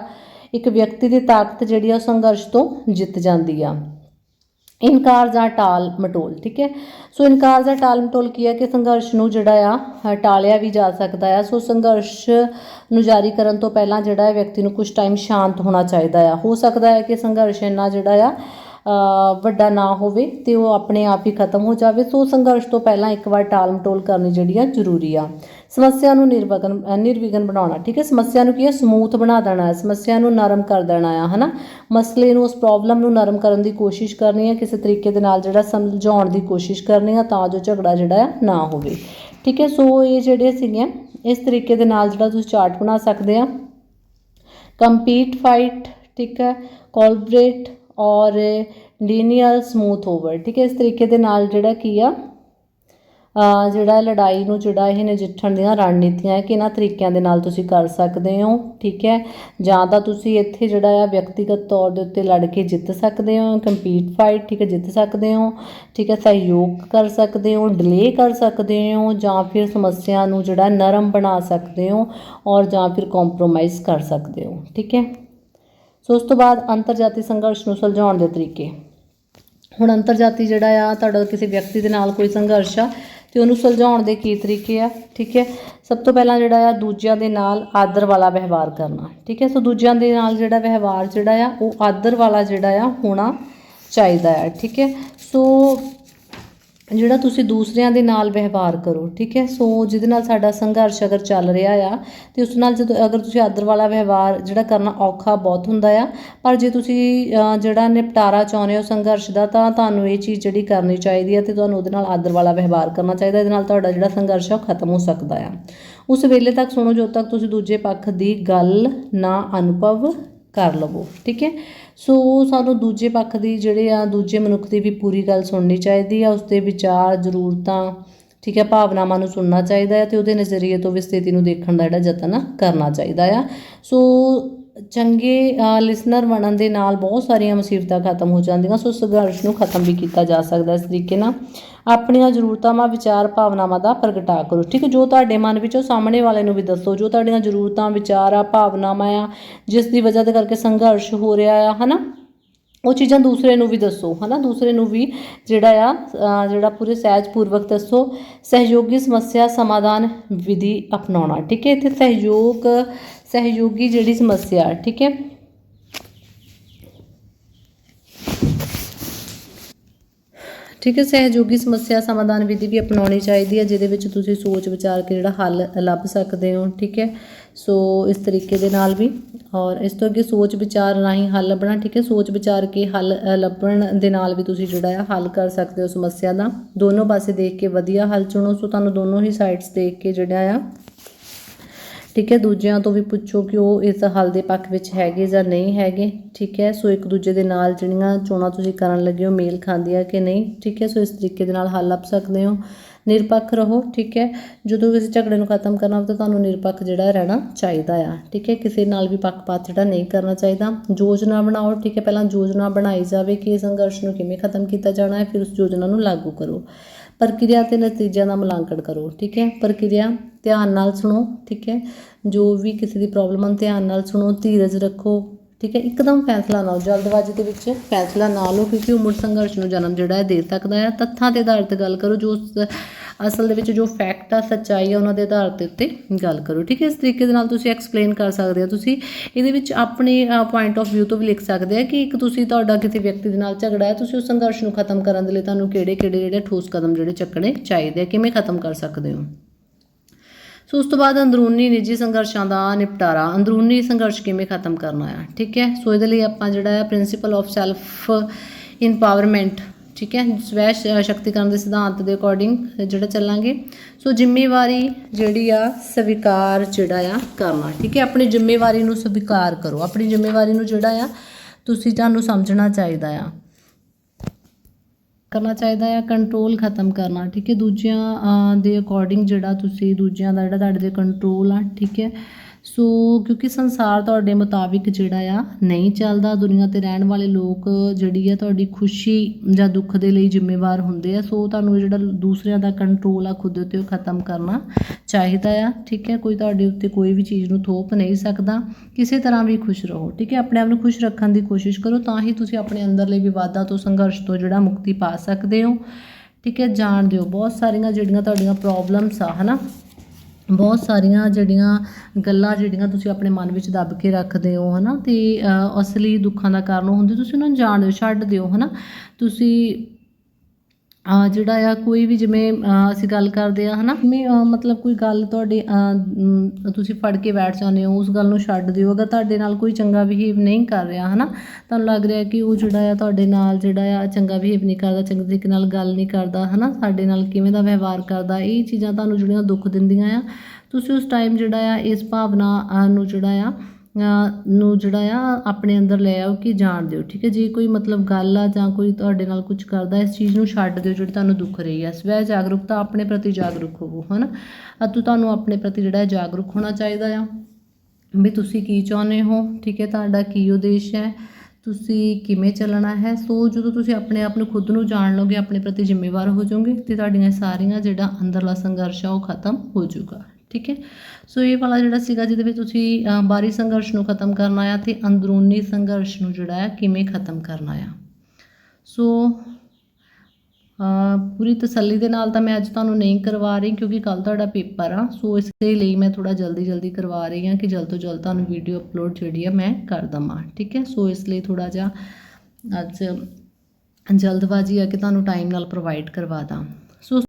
ਇੱਕ ਵਿਅਕਤੀ ਦੀ ਤਾਕਤ ਜਿਹੜੀ ਆ ਉਹ ਸੰਘਰਸ਼ ਤੋਂ ਜਿੱਤ ਜਾਂਦੀ ਆ। ਇਨਕਾਰ ਜਾਂ ਟਾਲ ਮਟੋਲ, ਠੀਕ ਹੈ? ਸੋ ਇਨਕਾਰ ਜਾਂ ਟਾਲ ਮਟੋਲ ਕੀ ਹੈ ਕਿ ਸੰਘਰਸ਼ ਨੂੰ ਜਿਹੜਾ ਆ ਟਾਲਿਆ ਵੀ ਜਾ ਸਕਦਾ ਆ। ਸੋ ਸੰਘਰਸ਼ ਨੂੰ ਜਾਰੀ ਕਰਨ ਤੋਂ ਪਹਿਲਾਂ ਜਿਹੜਾ ਹੈ ਵਿਅਕਤੀ ਨੂੰ ਕੁਝ ਟਾਈਮ ਸ਼ਾਂਤ ਹੋਣਾ ਚਾਹੀਦਾ ਆ। ਹੋ ਸਕਦਾ ਹੈ ਕਿ ਸੰਘਰਸ਼ ਇੰਨਾ ਜਿਹੜਾ ਆ ਵੱਡਾ ਨਾ ਹੋਵੇ ਤੇ ਉਹ ਆਪਣੇ ਆਪ ਹੀ ਖਤਮ ਹੋ ਜਾਵੇ। ਸੋ ਸੰਘਰਸ਼ ਤੋਂ ਪਹਿਲਾਂ ਇੱਕ ਵਾਰ ਟਾਲ ਮਟੋਲ ਕਰਨੀ ਜਿਹੜੀ ਆ ਜ਼ਰੂਰੀ ਆ। ਸਮੱਸਿਆ ਨੂੰ ਨਿਰਵਗਨ ਨਿਰਵਿਘਨ ਬਣਾਉਣਾ, ਠੀਕ ਹੈ? ਸਮੱਸਿਆ ਨੂੰ ਕੀ ਹੈ? ਸਮੂਥ ਬਣਾ ਦੇਣਾ ਹੈ। ਸਮੱਸਿਆ ਨੂੰ ਨਰਮ ਕਰ ਦੇਣਾ ਆ, ਹਨਾ? ਮਸਲੇ ਨੂੰ, ਉਸ ਪ੍ਰੋਬਲਮ ਨੂੰ ਨਰਮ ਕਰਨ ਦੀ ਕੋਸ਼ਿਸ਼ ਕਰਨੀ ਹੈ ਕਿਸੇ ਤਰੀਕੇ ਦੇ ਨਾਲ ਜਿਹੜਾ ਸਮਝਾਉਣ ਦੀ ਕੋਸ਼ਿਸ਼ ਕਰਨੀ ਆ, ਤਾਂ ਜੋ ਝਗੜਾ ਜਿਹੜਾ ਆ ਨਾ ਹੋਵੇ। ਠੀਕ ਹੈ? ਸੋ ਇਹ ਜਿਹੜੇ ਸੀਗੀਆਂ ਇਸ ਤਰੀਕੇ ਦੇ ਨਾਲ ਜਿਹੜਾ ਤੁਸੀਂ ਚਾਰਟ ਬਣਾ ਸਕਦੇ ਆ। ਕੰਪੀਟ ਫਾਈਟ, ਠੀਕ ਹੈ? ਕੋਲਬਰੇਟ ਔਰ ਲੀਨੀਅਰ ਸਮੂਥ ਓਵਰ, ਠੀਕ ਹੈ, ਇਸ ਤਰੀਕੇ ਦੇ ਨਾਲ ਜਿਹੜਾ ਕੀ ਆ ਜਿਹੜਾ ਲੜਾਈ ਨੂੰ, ਜਿਹੜਾ ਇਹ ਨਜਿੱਠਣ ਦੀਆਂ ਰਣਨੀਤੀਆਂ ਹੈ, ਕਿ ਇਹਨਾਂ ਤਰੀਕਿਆਂ ਦੇ ਨਾਲ ਤੁਸੀਂ ਕਰ ਸਕਦੇ ਹੋ, ਠੀਕ ਹੈ, ਜਾਂ ਤਾਂ ਤੁਸੀਂ ਇੱਥੇ ਜਿਹੜਾ ਆ ਵਿਅਕਤੀਗਤ ਤੌਰ ਦੇ ਉੱਤੇ ਲੜ ਕੇ ਜਿੱਤ ਸਕਦੇ ਹੋ ਕੰਪੀਟ ਫਾਈਟ ਠੀਕ ਹੈ, ਜਿੱਤ ਸਕਦੇ ਹੋ, ਠੀਕ ਹੈ, ਸਹਿਯੋਗ ਕਰ ਸਕਦੇ ਹੋ ਡਿਲੇ ਕਰ ਸਕਦੇ ਹੋ, ਜਾਂ ਫਿਰ ਸਮੱਸਿਆ ਨੂੰ ਜਿਹੜਾ ਨਰਮ ਬਣਾ ਸਕਦੇ ਹੋ, ਔਰ ਜਾਂ ਫਿਰ ਕੰਪਰੋਮਾਈਜ਼ ਕਰ ਸਕਦੇ ਹੋ, ਠੀਕ ਹੈ। ਸੋ ਉਸ ਤੋਂ ਬਾਅਦ ਅੰਤਰਜਾਤੀ ਸੰਘਰਸ਼ ਨੂੰ ਸੁਲਝਾਉਣ ਦੇ ਤਰੀਕੇ। ਹੁਣ ਅੰਤਰਜਾਤੀ ਜਿਹੜਾ ਆ, ਤੁਹਾਡਾ ਕਿਸੇ ਵਿਅਕਤੀ ਦੇ ਨਾਲ ਕੋਈ ਸੰਘਰਸ਼ ਆ, ਤੇ ਉਹਨੂੰ ਸੁਲਝਾਉਣ ਦੇ ਕੀ ਤਰੀਕੇ ਆ, ਠੀਕ ਹੈ? ਸਭ ਤੋਂ ਪਹਿਲਾਂ ਜਿਹੜਾ ਆ, ਦੂਜਿਆਂ ਦੇ ਨਾਲ ਆਦਰ ਵਾਲਾ ਵਿਵਹਾਰ ਕਰਨਾ, ਠੀਕ ਹੈ? ਸੋ ਦੂਜਿਆਂ ਦੇ ਨਾਲ ਜਿਹੜਾ ਵਿਵਹਾਰ ਜਿਹੜਾ ਆ, ਉਹ ਆਦਰ ਵਾਲਾ ਜਿਹੜਾ ਆ ਹੋਣਾ ਚਾਹੀਦਾ ਆ, ਠੀਕ ਹੈ? ਸੋ ਜਿਹੜਾ ਤੁਸੀਂ ਦੂਸਰਿਆਂ ਦੇ ਨਾਲ ਵਿਵਹਾਰ ਕਰੋ, ਠੀਕ ਹੈ? ਸੋ ਜਿਹਦੇ ਨਾਲ ਸਾਡਾ ਸੰਘਰਸ਼ ਅਗਰ ਚੱਲ ਰਿਹਾ ਆ, ਤੇ ਉਸ ਨਾਲ ਜਦੋਂ ਅਗਰ ਤੁਸੀਂ ਆਦਰ ਵਾਲਾ ਵਿਵਹਾਰ ਜਿਹੜਾ ਕਰਨਾ ਔਖਾ ਬਹੁਤ ਹੁੰਦਾ ਆ, ਪਰ ਜੇ ਤੁਸੀਂ ਜਿਹੜਾ ਨਿਪਟਾਰਾ ਚਾਹੁੰਦੇ ਹੋ ਸੰਘਰਸ਼ ਦਾ, ਤਾਂ ਤੁਹਾਨੂੰ ਇਹ ਚੀਜ਼ ਜਿਹੜੀ ਕਰਨੀ ਚਾਹੀਦੀ ਹੈ ਤੇ ਤੁਹਾਨੂੰ ਉਹਦੇ ਨਾਲ ਆਦਰ ਵਾਲਾ ਵਿਵਹਾਰ ਕਰਨਾ ਚਾਹੀਦਾ, ਇਹਦੇ ਨਾਲ ਤੁਹਾਡਾ ਜਿਹੜਾ ਸੰਘਰਸ਼ ਆ ਉਹ ਖਤਮ ਹੋ ਸਕਦਾ ਆ। ਉਸ ਵੇਲੇ ਤੱਕ ਸੁਣੋ, ਜਦੋਂ ਤੱਕ ਤੁਸੀਂ ਦੂਜੇ ਪੱਖ ਦੀ ਗੱਲ ਨਾ ਅਨੁਭਵ ਕਰ ਲਵੋ, ਠੀਕ ਹੈ? ਸੋ ਸਾਨੂੰ ਦੂਜੇ ਪੱਖ ਦੀ ਜਿਹੜੇ ਆ, ਦੂਜੇ ਮਨੁੱਖ ਦੀ ਵੀ ਪੂਰੀ ਗੱਲ ਸੁਣਨੀ ਚਾਹੀਦੀ ਆ, ਉਸਦੇ ਵਿਚਾਰ, ਜ਼ਰੂਰਤਾਂ, ਠੀਕ ਹੈ ਭਾਵਨਾਵਾਂ ਨੂੰ ਸੁਣਨਾ ਚਾਹੀਦਾ ਹੈ ਤੇ ਉਹਦੇ ਨਜ਼ਰੀਏ ਤੋਂ ਵੀ ਸਥਿਤੀ ਨੂੰ ਦੇਖਣ ਦਾ ਜਿਹੜਾ ਯਤਨ ਕਰਨਾ ਚਾਹੀਦਾ ਆ। ਸੋ ਚੰਗੇ ਲਿਸਨਰ ਬਣਨ ਦੇ ਨਾਲ ਬਹੁਤ ਸਾਰੀਆਂ ਮੁਸੀਬਤਾਂ ਖਤਮ ਹੋ ਜਾਂਦੀਆਂ, ਸੋ ਸੰਘਰਸ਼ ਨੂੰ ਖਤਮ ਵੀ ਕੀਤਾ ਜਾ ਸਕਦਾ ਇਸ ਤਰੀਕੇ ਨਾਲ। ਆਪਣੀਆਂ ਜ਼ਰੂਰਤਾਂ ਵਿਚਾਰ, ਭਾਵਨਾਵਾਂ ਦਾ ਪ੍ਰਗਟਾ ਕਰੋ। ਠੀਕ ਹੈ ਜੋ ਤੁਹਾਡੇ ਮਨ ਵਿੱਚ ਉਹ ਸਾਹਮਣੇ ਵਾਲੇ ਨੂੰ ਵੀ ਦੱਸੋ। ਜੋ ਤੁਹਾਡੀਆਂ ਜ਼ਰੂਰਤਾਂ, ਵਿਚਾਰ ਆ, ਭਾਵਨਾਵਾਂ ਆ, ਜਿਸ ਦੀ ਵਜ੍ਹਾ ਦੇ ਕਰਕੇ ਸੰਘਰਸ਼ ਹੋ ਰਿਹਾ ਆ, ਹਨਾ? ਉਹ ਚੀਜ਼ਾਂ ਦੂਸਰੇ ਨੂੰ ਵੀ ਦੱਸੋ, ਹਨਾ? ਦੂਸਰੇ ਨੂੰ ਵੀ ਜਿਹੜਾ ਆ ਜਿਹੜਾ ਪੂਰੇ ਸਹਿਜ ਪੂਰਵਕ ਦੱਸੋ। ਸਹਿਯੋਗੀ ਸਮੱਸਿਆ, ਸਮਾਧਾਨ ਵਿਧੀ ਅਪਣਾਉਣਾ। ਠੀਕ ਹੈ, ਇੱਥੇ ਸਹਿਯੋਗ ਸਹਿਯੋਗੀ ਜਿਹੜੀ ਸਮੱਸਿਆ ਠੀਕ ਹੈ? ਠੀਕ ਹੈ, ਸਹਿਯੋਗੀ ਸਮੱਸਿਆ ਸਮਾਧਾਨ ਵਿਧੀ ਵੀ ਅਪਣਾਉਣੀ ਚਾਹੀਦੀ ਹੈ, ਜਿਹਦੇ ਵਿੱਚ ਤੁਸੀਂ ਸੋਚ ਵਿਚਾਰ ਕੇ ਜਿਹੜਾ ਹੱਲ ਲੱਭ ਸਕਦੇ ਹੋ, ਠੀਕ ਹੈ? ਸੋ ਇਸ ਤਰੀਕੇ ਦੇ ਨਾਲ ਵੀ ਔਰ ਇਸ ਤੋਂ ਅੱਗੇ ਸੋਚ ਵਿਚਾਰ ਰਾਹੀਂ ਹੱਲ ਲੱਭਣਾ, ਠੀਕ ਹੈ? ਸੋਚ ਵਿਚਾਰ ਕੇ ਹੱਲ ਲੱਭਣ ਦੇ ਨਾਲ ਵੀ ਤੁਸੀਂ ਜਿਹੜਾ ਆ ਹੱਲ ਕਰ ਸਕਦੇ ਹੋ ਸਮੱਸਿਆ ਦਾ। ਦੋਨੋਂ ਪਾਸੇ ਦੇਖ ਕੇ ਵਧੀਆ ਹੱਲ ਚੁਣੋ। ਸੋ ਤੁਹਾਨੂੰ ਦੋਨੋਂ ਹੀ ਸਾਈਡਸ ਦੇਖ ਕੇ ਜਿਹੜਾ ਆ ਠੀਕ ਹੈ, ਦੂਜਿਆਂ ਤੋਂ ਵੀ ਪੁੱਛੋ ਕਿ ਉਹ ਇਸ ਹੱਲ ਦੇ ਪੱਖ ਵਿੱਚ ਹੈਗੇ ਜਾਂ ਨਹੀਂ ਹੈਗੇ, ਠੀਕ ਹੈ। ਸੋ ਇੱਕ ਦੂਜੇ ਦੇ ਨਾਲ ਜਿਹੜੀਆਂ ਚੋਣਾਂ ਤੁਸੀਂ ਕਰਨ ਲੱਗੇ ਹੋ, ਮੇਲ ਖਾਂਦੀਆਂ ਕਿ ਨਹੀਂ, ਠੀਕ ਹੈ। ਸੋ ਇਸ ਤਰੀਕੇ ਦੇ ਨਾਲ ਹੱਲ ਲੱਭ ਸਕਦੇ ਹੋ। ਨਿਰਪੱਖ ਰਹੋ, ਠੀਕ ਹੈ। ਜਦੋਂ ਕਿਸੇ ਝਗੜੇ ਨੂੰ ਖਤਮ ਕਰਨਾ ਹੋਵੇ ਤਾਂ ਤੁਹਾਨੂੰ ਨਿਰਪੱਖ ਜਿਹੜਾ ਰਹਿਣਾ ਚਾਹੀਦਾ ਆ, ਠੀਕ ਹੈ। ਕਿਸੇ ਨਾਲ ਵੀ ਪੱਖਪਾਤ ਜਿਹੜਾ ਨਹੀਂ ਕਰਨਾ ਚਾਹੀਦਾ। ਯੋਜਨਾ ਬਣਾਓ, ਠੀਕ ਹੈ। ਪਹਿਲਾਂ ਯੋਜਨਾ ਬਣਾਈ ਜਾਵੇ ਕਿ ਸੰਘਰਸ਼ ਨੂੰ ਕਿਵੇਂ ਖਤਮ ਕੀਤਾ ਜਾਣਾ ਹੈ, ਫਿਰ ਉਸ ਯੋਜਨਾ ਨੂੰ ਲਾਗੂ ਕਰੋ। ਪ੍ਰਕਿਰਿਆ ਤੇ ਨਤੀਜਿਆਂ ਦਾ ਮੁਲਾਂਕਣ ਕਰੋ, ਠੀਕ ਹੈ? ਪ੍ਰਕਿਰਿਆ ਧਿਆਨ ਨਾਲ ਸੁਣੋ, ਠੀਕ ਹੈ? ਜੋ ਵੀ ਕਿਸੇ ਦੀ ਪ੍ਰੋਬਲਮ ਹਨ ਧਿਆਨ ਨਾਲ ਸੁਣੋ, ਧੀਰਜ ਰੱਖੋ ਠੀਕ ਹੈ, ਇੱਕਦਮ ਫੈਸਲਾ ਨਾ ਲਓ ਜਲਦਬਾਜ਼ੀ ਦੇ ਵਿੱਚ ਫੈਸਲਾ ਨਾ ਲਓ ਕਿਉਂਕਿ ਉਹ ਮੁੜ ਸੰਘਰਸ਼ ਨੂੰ ਜਨਮ ਜਿਹੜਾ ਹੈ, ਦੇ ਸਕਦਾ ਹੈ। ਤੱਥਾਂ ਦੇ ਆਧਾਰ ਤੇ ਗੱਲ ਕਰੋ, ਜੋ ਅਸਲ ਦੇ ਵਿੱਚ ਜੋ ਫੈਕਟ ਆ, ਸੱਚਾਈ ਆ, ਉਹਨਾਂ ਦੇ ਆਧਾਰ ਦੇ ਉੱਤੇ ਗੱਲ ਕਰੋ, ਠੀਕ ਹੈ। ਇਸ ਤਰੀਕੇ ਦੇ ਨਾਲ ਤੁਸੀਂ ਐਕਸਪਲੇਨ ਕਰ ਸਕਦੇ ਹੋ, ਤੁਸੀਂ ਇਹਦੇ ਵਿੱਚ ਆਪਣੇ ਪੁਆਇੰਟ ਆਫ View ਤੋਂ ਵੀ ਲਿਖ ਸਕਦੇ ਆ ਕਿ ਇੱਕ ਤੁਸੀਂ ਤੁਹਾਡਾ ਕਿਸੇ ਵਿਅਕਤੀ ਦੇ ਨਾਲ ਝਗੜਾ ਹੈ, ਤੁਸੀਂ ਉਸ ਸੰਘਰਸ਼ ਨੂੰ ਖਤਮ ਕਰਨ ਦੇ ਲਈ ਤੁਹਾਨੂੰ ਕਿਹੜੇ ਕਿਹੜੇ ਜਿਹੜੇ ਠੋਸ ਕਦਮ ਜਿਹੜੇ ਚੱਕਣੇ ਚਾਹੀਦੇ ਆ, ਕਿਵੇਂ ਖਤਮ ਕਰ ਸਕਦੇ ਹੋ? ਸੋ ਉਸ ਤੋਂ ਬਾਅਦ ਅੰਦਰੂਨੀ ਨਿੱਜੀ ਸੰਘਰਸ਼ਾਂ ਦਾ ਨਿਪਟਾਰਾ। ਅੰਦਰੂਨੀ ਸੰਘਰਸ਼ ਕਿਵੇਂ ਖਤਮ ਕਰਨਾ ਆ ਠੀਕ ਹੈ? ਸੋ ਇਹਦੇ ਲਈ ਆਪਾਂ ਜਿਹੜਾ ਹੈ ਪ੍ਰਿੰਸੀਪਲ ਆਫ ਸੈਲਫ ਇਨਪਾਵਰਮੈਂਟ ਠੀਕ ਹੈ? ਸਵੈ ਸ਼ਕਤੀਕਰਨ ਦੇ ਸਿਧਾਂਤ ਦੇ ਅਕੋਰਡਿੰਗ ਜਿਹੜਾ ਚੱਲਾਂਗੇ। ਸੋ ਜ਼ਿੰਮੇਵਾਰੀ ਜਿਹੜੀ ਆ, ਸਵੀਕਾਰ ਜਿਹੜਾ ਆ, ਕਰਨਾ, ਠੀਕ ਹੈ? ਆਪਣੀ ਜ਼ਿੰਮੇਵਾਰੀ ਨੂੰ ਸਵੀਕਾਰ ਕਰੋ। ਆਪਣੀ ਜ਼ਿੰਮੇਵਾਰੀ ਨੂੰ ਜਿਹੜਾ ਆ, ਤੁਸੀਂ ਤੁਹਾਨੂੰ ਸਮਝਣਾ ਚਾਹੀਦਾ ਆ। ਕਰਨਾ ਚਾਹੀਦਾ ਹੈ ਕੰਟਰੋਲ ਖਤਮ ਕਰਨਾ, ਠੀਕ ਹੈ? ਦੂਜਿਆਂ ਦੇ ਅਕੋਰਡਿੰਗ ਜਿਹੜਾ ਤੁਸੀਂ ਦੂਜਿਆਂ ਦਾ ਜਿਹੜਾ ਤੁਹਾਡੇ ਤੇ ਕੰਟਰੋਲ ਆ, ਠੀਕ ਹੈ? ਸੋ ਕਿਉਂਕਿ ਸੰਸਾਰ ਤੁਹਾਡੇ ਮੁਤਾਬਿਕ ਜਿਹੜਾ ਆ ਨਹੀਂ ਚੱਲਦਾ, ਦੁਨੀਆ ਤੇ ਰਹਿਣ ਵਾਲੇ ਲੋਕ ਜਿਹੜੀ ਆ ਤੁਹਾਡੀ ਖੁਸ਼ੀ ਜਾਂ ਦੁੱਖ ਦੇ ਲਈ ਜ਼ਿੰਮੇਵਾਰ ਹੁੰਦੇ ਆ। ਸੋ ਤੁਹਾਨੂੰ ਜਿਹੜਾ ਦੂਸਰਿਆਂ ਦਾ ਕੰਟਰੋਲ ਆ, ਖੁਦ ਉੱਤੇ ਉਹ ਖਤਮ ਕਰਨਾ ਚਾਹੀਦਾ ਆ। ਠੀਕ ਹੈ? ਕੋਈ ਤੁਹਾਡੇ ਉੱਤੇ ਕੋਈ ਵੀ ਚੀਜ਼ ਨੂੰ ਥੋਪ ਨਹੀਂ ਸਕਦਾ। ਕਿਸੇ ਤਰ੍ਹਾਂ ਵੀ ਖੁਸ਼ ਰਹੋ। ਠੀਕ ਹੈ? ਆਪਣੇ ਆਪ ਨੂੰ ਖੁਸ਼ ਰੱਖਣ ਦੀ ਕੋਸ਼ਿਸ਼ ਕਰੋ ਤਾਂ ਹੀ ਤੁਸੀਂ ਆਪਣੇ ਅੰਦਰਲੇ ਵਿਵਾਦਾਂ ਤੋਂ, ਸੰਘਰਸ਼ ਤੋਂ ਜਿਹੜਾ ਮੁਕਤੀ ਪਾ ਸਕਦੇ ਹੋ। ਠੀਕ ਹੈ? ਜਾਣ ਦਿਓ। ਬਹੁਤ ਸਾਰੀਆਂ ਜਿਹੜੀਆਂ ਤੁਹਾਡੀਆਂ ਪ੍ਰੋਬਲਮਸ ਆ, ਹਨਾ? ਬਹੁਤ ਸਾਰੀਆਂ ਜਿਹੜੀਆਂ ਗੱਲਾਂ ਜਿਹੜੀਆਂ ਤੁਸੀਂ ਆਪਣੇ ਮਨ ਵਿੱਚ ਦੱਬ ਕੇ ਰੱਖਦੇ ਹੋ ਹੈ ਨਾ ਅਤੇ ਅਸਲੀ ਦੁੱਖਾਂ ਦਾ ਕਾਰਨ ਉਹ ਹੁੰਦੇ, ਤੁਸੀਂ ਉਹਨਾਂ ਨੂੰ ਜਾਣ ਦਿਓ ਛੱਡ ਦਿਓ ਹੈ ਨਾ ਤੁਸੀਂ ਜਿਹੜਾ ਆ, ਕੋਈ ਵੀ ਜਿਵੇਂ ਅਸੀਂ ਗੱਲ ਕਰਦੇ ਆ, ਹਨਾ? ਜਿਵੇਂ ਮਤਲਬ ਕੋਈ ਗੱਲ ਤੁਹਾਡੇ ਤੁਸੀਂ ਫੜ ਕੇ ਬੈਠ ਜਾਂਦੇ ਹੋ, ਉਸ ਗੱਲ ਨੂੰ ਛੱਡ ਦਿਓ। ਅਗਰ ਤੁਹਾਡੇ ਨਾਲ ਕੋਈ ਚੰਗਾ ਬਿਹੇਵ ਨਹੀਂ ਕਰ ਰਿਹਾ, ਹਨਾ? ਤੁਹਾਨੂੰ ਲੱਗ ਰਿਹਾ ਕਿ ਉਹ ਜਿਹੜਾ ਆ, ਤੁਹਾਡੇ ਨਾਲ ਜਿਹੜਾ ਆ, ਚੰਗਾ ਬਿਹੇਵ ਨਹੀਂ ਕਰਦਾ, ਚੰਗੇ ਤਰੀਕੇ ਨਾਲ ਗੱਲ ਨਹੀਂ ਕਰਦਾ, ਹਨਾ? ਸਾਡੇ ਨਾਲ ਕਿਵੇਂ ਦਾ ਵਿਵਹਾਰ ਕਰਦਾ, ਇਹ ਚੀਜ਼ਾਂ ਤੁਹਾਨੂੰ ਜਿਹੜੀਆਂ ਦੁੱਖ ਦਿੰਦੀਆਂ ਆ। ਤੁਸੀਂ ਉਸ ਟਾਈਮ ਜਿਹੜਾ ਆ, ਇਸ ਭਾਵਨਾ ਨੂੰ ਜਿਹੜਾ ਆ ਨੂੰ ਜਿਹੜਾ ਆ, ਆਪਣੇ ਅੰਦਰ ਲੈ ਆਓ ਕਿ ਜਾਣ ਦਿਓ, ਠੀਕ ਹੈ? ਜੇ ਕੋਈ ਮਤਲਬ ਗੱਲ ਆ ਜਾਂ ਕੋਈ ਤੁਹਾਡੇ ਨਾਲ ਕੁਝ ਕਰਦਾ, ਇਸ ਚੀਜ਼ ਨੂੰ ਛੱਡ ਦਿਓ ਜਿਹੜੀ ਤੁਹਾਨੂੰ ਦੁੱਖ ਰਹੀ ਆ ਸਵੈ ਜਾਗਰੂਕਤਾ ਆਪਣੇ ਪ੍ਰਤੀ ਜਾਗਰੂਕ ਹੋਵੋ, ਹਨਾ? ਅਤੇ ਤੁਹਾਨੂੰ ਆਪਣੇ ਪ੍ਰਤੀ ਜਿਹੜਾ ਜਾਗਰੂਕ ਹੋਣਾ ਚਾਹੀਦਾ ਆ। ਵੀ ਤੁਸੀਂ ਕੀ ਚਾਹੁੰਦੇ ਹੋ, ਠੀਕ ਹੈ? ਤੁਹਾਡਾ ਕੀ ਉਦੇਸ਼ ਹੈ? ਤੁਸੀਂ ਕਿਵੇਂ ਚੱਲਣਾ ਹੈ? ਸੋ ਜਦੋਂ ਤੁਸੀਂ ਆਪਣੇ ਆਪ ਨੂੰ ਖੁਦ ਨੂੰ ਜਾਣ ਲਓਗੇ, ਆਪਣੇ ਪ੍ਰਤੀ ਜ਼ਿੰਮੇਵਾਰ ਹੋ ਜਾਓਗੇ, ਤੇ ਤੁਹਾਡੀਆਂ ਸਾਰੀਆਂ ਜਿਹੜਾ ਅੰਦਰਲਾ ਸੰਘਰਸ਼ ਆ, ਉਹ ਖਤਮ ਹੋ ਜਾਊਗਾ। ਠੀਕ ਹੈ? ਸੋ ਇਹ ਵਾਲਾ ਜਿਹੜਾ ਸੀਗਾ ਜਿਹਦੇ ਵਿੱਚ ਤੁਸੀਂ ਬਾਹਰੀ ਸੰਘਰਸ਼ ਨੂੰ ਖਤਮ ਕਰਨਾ ਆ ਤੇ ਅੰਦਰੂਨੀ ਸੰਘਰਸ਼ ਨੂੰ ਜਿਹੜਾ ਹੈ ਕਿਵੇਂ ਖਤਮ ਕਰਨਾ ਆ ਸੋ ਪੂਰੀ ਤਸੱਲੀ ਦੇ ਨਾਲ ਤਾਂ ਮੈਂ ਅੱਜ ਤੁਹਾਨੂੰ ਨਹੀਂ ਕਰਵਾ ਰਹੀ ਕਿਉਂਕਿ ਕੱਲ ਤੁਹਾਡਾ ਪੇਪਰ ਆ। ਸੋ ਇਸ ਦੇ ਲਈ ਮੈਂ ਥੋੜਾ ਜਲਦੀ ਜਲਦੀ ਕਰਵਾ ਰਹੀ ਹਾਂ ਕਿ ਜਲਦ ਤੋਂ ਜਲਦ ਤੁਹਾਨੂੰ ਵੀਡੀਓ ਅਪਲੋਡ ਜਿਹੜੀ ਆ ਮੈਂ ਕਰ ਦਵਾਂ, ਠੀਕ ਹੈ? ਸੋ ਇਸ ਲਈ ਥੋੜਾ ਜਿਹਾ ਅੱਜ ਜਲਦਬਾਜ਼ੀ ਆ ਕਿ ਤੁਹਾਨੂੰ ਟਾਈਮ ਨਾਲ ਪ੍ਰੋਵਾਈਡ ਕਰਵਾ ਦਾਂ। ਸੋ